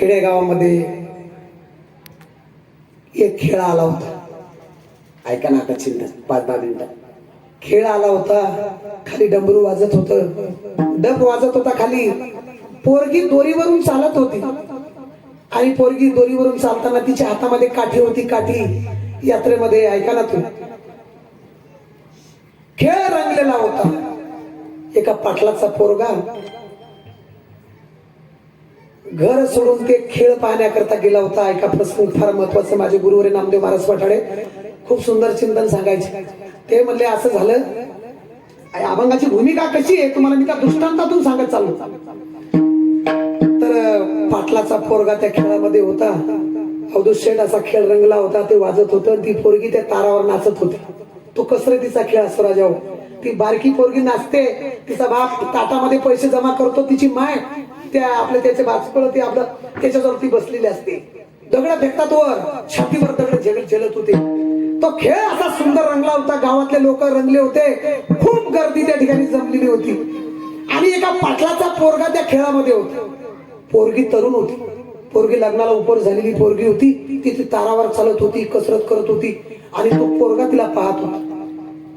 खेडेगावामध्ये एक खेळ आला होता. ऐका ना आता चिंता पाच दहा मिनिटं. खेळ आला होता खाली डमरू वाजत होत. डब वाजत होता खाली. पोरगी दोरीवरून चालत होती. आणि पोरगी दोरीवरून चालताना तिच्या हातामध्ये काठी होती काठी यात्रेमध्ये ऐका ना तू. खेळ रंगलेला होता. एका पाटलाचा पोरगा घर सोडून ते खेळ पाहण्याकरता गेला होता. एका प्रसंग फार महत्वाचं माझे गुरुवरे नामदेव महाराज पठाडे खूप सुंदर चिंतन सांगायचे. ते म्हणले असं झालं अभंगाची भूमिका कशी आहे? तुम्हाला मी त्या दृष्टांतातून सांगत चाललो. तर पाटलाचा पोरगा त्या खेळामध्ये होता. अवधूत शेठ असा खेळ रंगला होता ते वाजत होतं. ती पोरगी त्या तारावर नाचत होती. तो कसरतीचा खेळ असतो राजाओ हो. ती बारकी पोरगी नाचते. तिचा बाप ताटामध्ये पैसे जमा करतो तिची माय त्या आपल्या त्याचे बाजपळ ते आपलं त्याच्यावरती बसलेली असते. दगड फेकतात वर. छातीवर दगड झेलत झेलत होते. तो खेळ असा सुंदर रंगला होता. गावातले लोक रंगले होते. खूप गर्दी त्या ठिकाणी जमलेली होती. आणि एका पाटलाचा पोरगा त्या खेळामध्ये होता. पोरगी तरुण होती. पोरगी लग्नाला उपर झालेली पोरगी होती. ती ती तारावर चालत होती कसरत करत होती. आणि तो पोरगा तिला पाहत होता.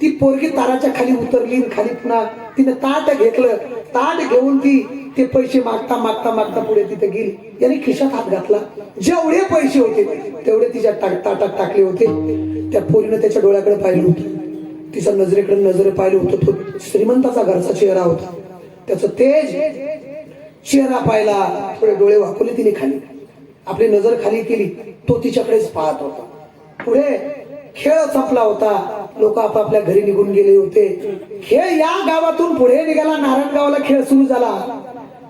ती पोरगी ताराच्या खाली उतरली खाली पुन्हा तिने ताट घेतलं. ताट घेऊन ती ते पैसे मागता मागता मागता पुढे तिथे गेली. याने खिशात हात घातला. जेवढे पैसे होते तेवढे तिच्या टा- ताटात टाकले होते. त्या पोरीनं त्याच्या डोळ्याकडे पाहिलं होतं. तिच्या नजरेकडे नजरे पाहिलं होतं. तो श्रीमंताचा घरचा चेहरा होता. त्याचं तेज चेहरा पाहिला. थोडे डोळे वाकवले तिने खाली. आपली नजर खाली केली. तो तिच्याकडेच पाहत होता. पुढे खेळ संपला होता. लोक आपापल्या घरी निघून गेले होते. खेळ या गावातून पुढे निघाला. नारायणगावला खेळ सुरू झाला.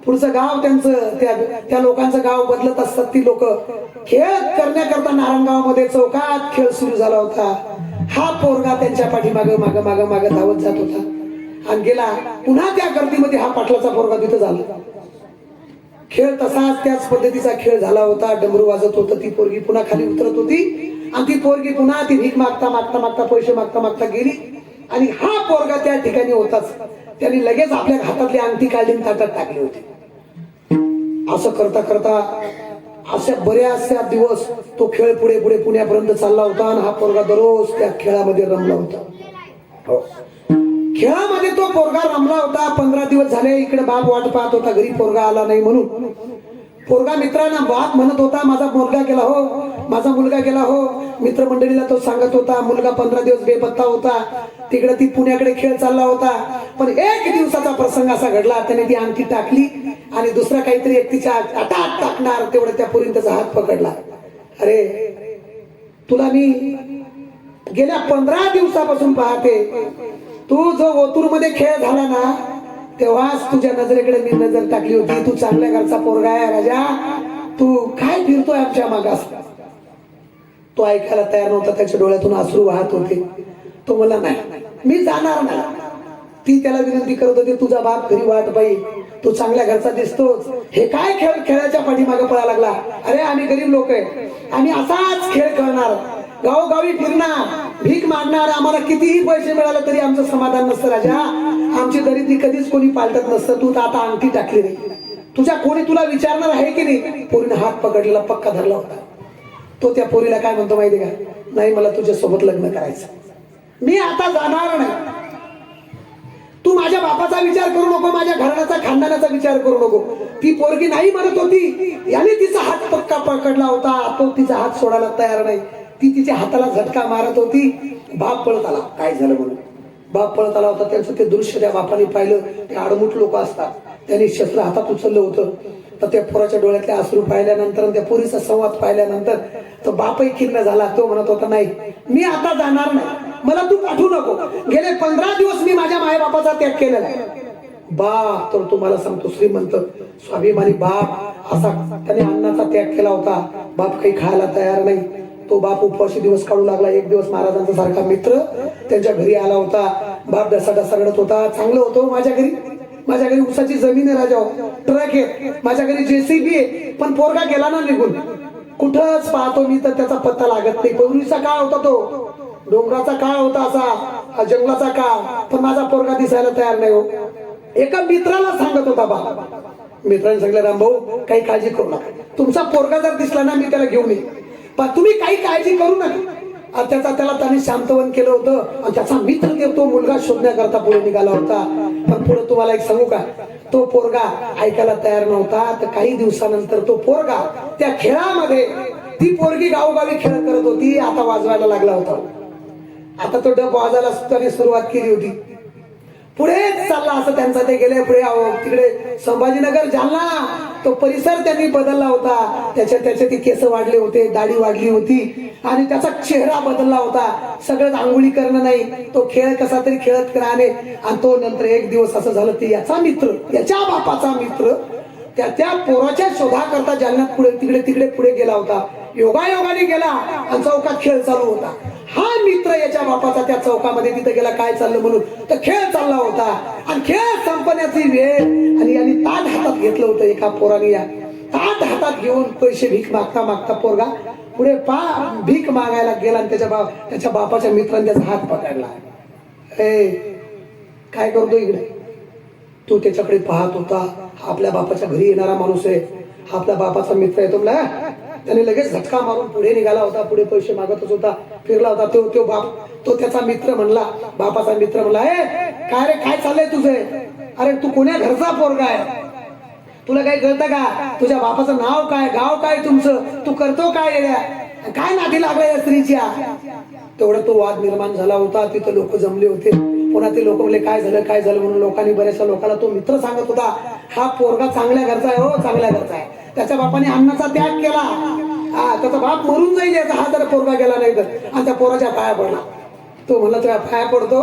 पुढचं गाव त्यांचं त्या त्या लोकांचं गाव बदलत असतात ती लोक. खेळ करण्याकरता नारायणगावमध्ये चौकात खेळ सुरू झाला होता. हा पोरगा त्यांच्या पाठीमाग माग माग माग धावत जात होता. आणि गेला. पुन्हा त्या गर्दीमध्ये हा पाटलाचा पोरगा तिथं झाला. खेळ तसाच त्याच पद्धतीचा खेळ झाला होता. डमरू वाजत होतं. ती पोरगी पुन्हा खाली उतरत होती. आणि ती पोरगी पुन्हा ती भीक मागता मागता मागता पैसे मागता मागता गेली. आणि हा पोरगा त्या ठिकाणी होताच. त्यांनी लगेच आपल्या हातातली अंगठी काढली आणि ताटात टाकली होती. असं करता करता अशा बऱ्याचशा दिवस तो खेळ पुढे पुढे पुण्यापर्यंत चालला होता आणि हा पोरगा दररोज त्या खेळामध्ये रमला होता. हो. खेळामध्ये तो पोरगा रमला होता. पंधरा दिवस झाले इकडे बाप वाट पाहत होता घरी पोरगा आला नाही म्हणून. पोरगा मित्रांना वाद म्हणत होता माझा मुलगा गेला हो माझा मुलगा गेला हो. मित्रमंडळीला तो सांगत होता मुलगा पंधरा दिवस बेपत्ता होता. तिकडे ती पुण्याकडे खेळ चालला होता. पण एक दिवसाचा प्रसंग असा घडला त्याने ती अंगठी टाकली आणि दुसरा काहीतरी एक तिच्या आटात टाकणार तेवढं त्या पोरीने त्याचा हात पकडला. अरे तुला मी गेल्या पंधरा दिवसापासून पाहते. तू जो ओतूरमध्ये खेळ झाला ना तेव्हाच तुझ्या नजरेकडे मी नजर टाकली होती. तू चांगल्या घरचा पोरगा आहे राजा. तू काय फिरतोय आमच्या मागास? तो ऐकायला तयार नव्हता. त्याच्या डोळ्यातून आसरू वाहत होते. तो मला नाही मी जाणार नाही. ती त्याला विनंती करत होती तुझा बाप घरी वाट बाई. तू चांगल्या घरचा दिसतोच हे काय खेळ खेळाच्या पाठीमागे पळा लागला? अरे आम्ही गरीब लोक आहे. आम्ही असाच खेळ खेळणार. गावोगावी फिरणार. भीक मागणार. आम्हाला कितीही पैसे मिळाले तरी आमचं समाधान नसतं राजा. तुझी दरिद्री कधीच कोणी पालटत नसतं. तू तर आता अंगठी टाकली नाही तुझ्या कोणी तुला विचारणार आहे की नाही? पोरीनं हात पकडलेला पक्का धरला होता. तो त्या पोरीला काय म्हणतो माहिती का? नाही मला तुझ्या सोबत लग्न करायचं. मी आता जाणार नाही. तू माझ्या बापाचा विचार करू नको माझ्या घराण्याचा खानदानाचा विचार करू नको. ती पोरगी नाही म्हणत होती. याने तिचा हात पक्का पकडला होता. तो तिचा हात सोडायला तयार नाही. ती तिच्या हाताला झटका मारत होती. बाप पळत आला. काय झालं म्हणून? बाप पळत आला होता. त्यांचं ते दृश्य त्या बापाने पाहिलं. ते आडमुठ लोक असतात. त्यांनी शस्त्र हातात उचललं होतं. तर त्या पोराच्या डोळ्यातले अश्रू पाहिल्यानंतर आणि त्या पोरीचा संवाद पाहिल्यानंतर तो बापही खिन्न झाला. तो म्हणत होता नाही मी आता जाणार नाही. मला तू पाठवू नको. गेले पंधरा दिवस मी माझ्या मायबापाचा त्याग केलेला आहे. बाप तर तुम्हाला सांगतो श्रीमंत स्वाभिमानी बाप असा त्याने अन्नाचा त्याग केला होता. बाप काही खायला तयार नाही. तो बाप उपवासी दिवस काढू लागला. एक दिवस महाराजांचा सारखा मित्र त्यांच्या घरी आला होता. बाप डसा डसा रडत होता. चांगलं होतं हो माझ्या घरी. माझ्या घरी उसाची जमीन आहे राजा हो. ट्रक आहे. माझ्या घरी जेसीबी आहे. पण पोरगा गेला ना निघून. कुठंच पाहतो मी तर त्याचा पत्ता लागत नाही. पूर्वीचा काळ होता तो. डोंगराचा काळ होता असा. जंगलाचा काळ. पण माझा पोरगा दिसायला तयार नाही हो. एका मित्राला सांगत होता बाबा मित्राने सांगितलं रामभाऊ काही काळजी करू नका. तुमचा पोरगा जर दिसला ना मी त्याला घेऊन येईल पण तुम्ही काही काळजी करू नका. त्याचा त्याला त्यांनी शांतवन केलं होतं. आणि त्याचा मित्र ते तो मुलगा शोधण्याकरता पुढे निघाला होता. पण पुढे तुम्हाला एक सांगू का? तो पोरगा ऐकायला तयार नव्हता. तर काही दिवसानंतर तो पोरगा त्या खेळामध्ये ती पोरगी गावोगावी खेळ करत होती. आता वाजवायला लागला होता. आता तो डब वाजायला त्याने सुरुवात केली होती. पुढे चालला असं त्यांचा ते गेले पुढे तिकडे संभाजीनगर जालना. तो परिसर त्यांनी बदलला होता. त्याच्या त्याचे ती केस वाढले होते दाढी वाढली होती. आणि त्याचा चेहरा बदलला होता. सगळं आंघोळी करणं नाही. तो खेळ कसा तरी खेळत राहणे. आणि तो नंतर एक दिवस असं झालं ते याचा मित्र याच्या बापाचा मित्र त्या त्या पोराच्या शोधाकरता जालन्यात पुढे तिकडे तिकडे पुढे गेला होता. योगायोगाने गेला आणि चौकात खेळ चालू होता. त्याच्या बापाचा त्या चौकामध्ये तिथे गेला काय चाललं म्हणून? तर खेळ चालला होता. आणि खेळ संपण्याची वेळ आणि यांनी ताट हातात घेतलं होतं एका पोराने या. ताट हातात घेऊन पैसे भीक मागता मागता पोरगा पुढे पा भीक मागायला गेला आणि त्याच्या बाप त्याच्या बापाच्या मित्राने त्याचा हात पकडला. ए काय करतो इकडे? तू त्याच्याकडे पाहत होता. हा आपल्या बापाच्या घरी येणारा माणूस आहे. हा आपल्या बापाचा मित्र आहे तो त्याने लगेच झटका मारून पुढे निघाला होता पुढे पैसे मागतच होता फिरला होता तो तो बाप तो त्याचा मित्र म्हणला बापाचा मित्र म्हणला ए काय रे काय चाललंय तुझे? अरे तू कोण्या घरचा पोरगा आहे? तुला काही कळतं का? तुझ्या बापाचं नाव काय गाव काय तुमचं? तू करतो काय काय नाती लागला या स्त्रीच्या? तेवढा तो वाद निर्माण झाला होता तिथं लोक जमले होते. पुन्हा ते लोक म्हणले काय झालं काय झालं? म्हणून लोकांनी बऱ्याचशा लोकांना तो मित्र सांगत होता हा पोरगा चांगल्या घरचा आहे हो चांगल्या घरचा आहे. त्याच्या बापाने अन्नाचा त्याग केला. हा त्याचा बाप मरून जाईल याचा हा जर पोरगा गेला नाही तर. आणि त्या पोराच्या पाया पडला. तो म्हणला तुझ्या पाया पडतो.